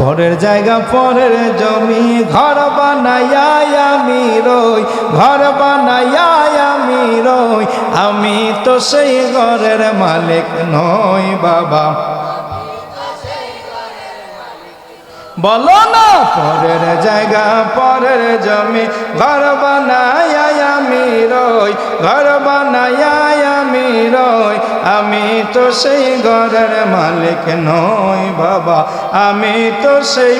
পরের জায়গা, পরের জমি, ঘর বানাইয়া আমি রই, ঘর বানাইয়া আমি রই। আমি তো সেই ঘরের মালিক নই বাবা। বলো না, পরের জায়গা, পরের জমি, ঘর বানাইয়া আমি রই, ঘর বানাইয়া আমি রই। আমি তো সেই ঘরের মালিক নই বাবা, আমি তো সেই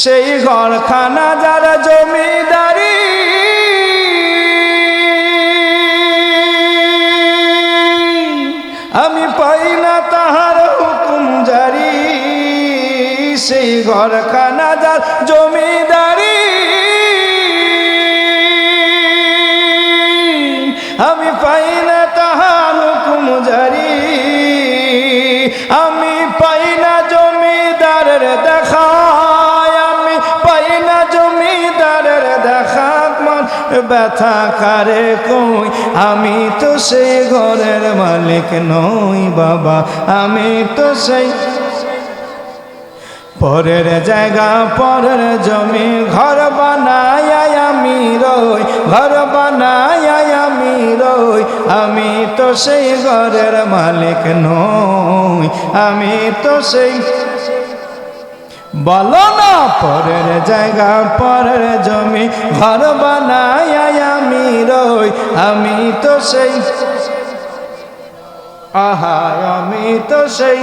সেই ঘরখানা যারা জমিদারি। আমি পাই না তাহার হুকুম জারি, সেই ঘরখানা যার জমিদারি। আমি পাই ব্যথা কারে কই? আমি তো সেই ঘরের মালিক নই বাবা, আমি তো সেই পরের জায়গা, পরের জমি, ঘর বানাই আমি রই, ঘর বানাই আমি রই, আমি তো সেই ঘরের মালিক নই, আমি তো সেই বলো না পরের জায়গা পরের জমি, ঘর বানাই আমি রই, আমি তো সেই। আহা, আমি তো সেই।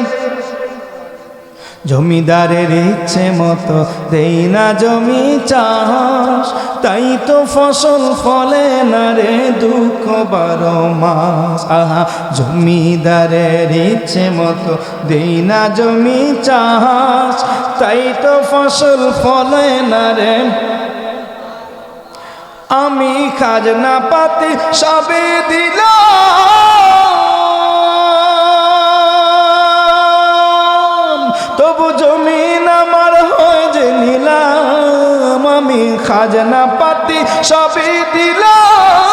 জমিদারের ইচ্ছে মতো দেই না জমি চাষ, তাই তো ফসল ফলে না রে দুঃখ বারো মাস। আহা, জমিদারের ইচ্ছে মতো দেই না জমি চাষ তাই তো ফসল ফলে না রে। আমি খাজনা পাতি সবে দিলাম। তবু জমিন আমার হয়ে যে নিলাম। আমি খাজনা পাতি সবে দিলাম।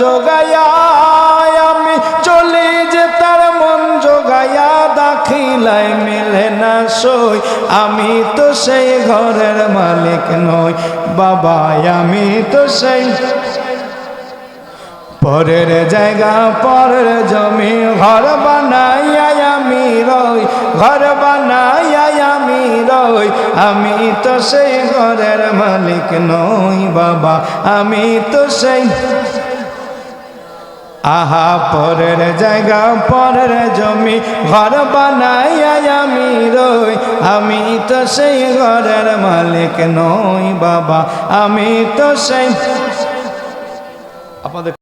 জোগায়া আমি চলে যে তার মন জোগায়া দাখিলায় মিলে না সই। আমি তো সেই ঘরের মালিক নই বাবা আমি তো সেই পরের জায়গা, পরের জমি। ঘর বানাইয়া আমি রই, ঘর বানাইয়া আমি রই। আমি তো সেই ঘরের মালিক নই, বাবা, আমি তো সেই আহা, পরের জায়গা, পরের জমি, ঘর বানাই আমি রই। আমি তো সেই ঘরের মালিক নই বাবা, আমি তো সেই আপনাদের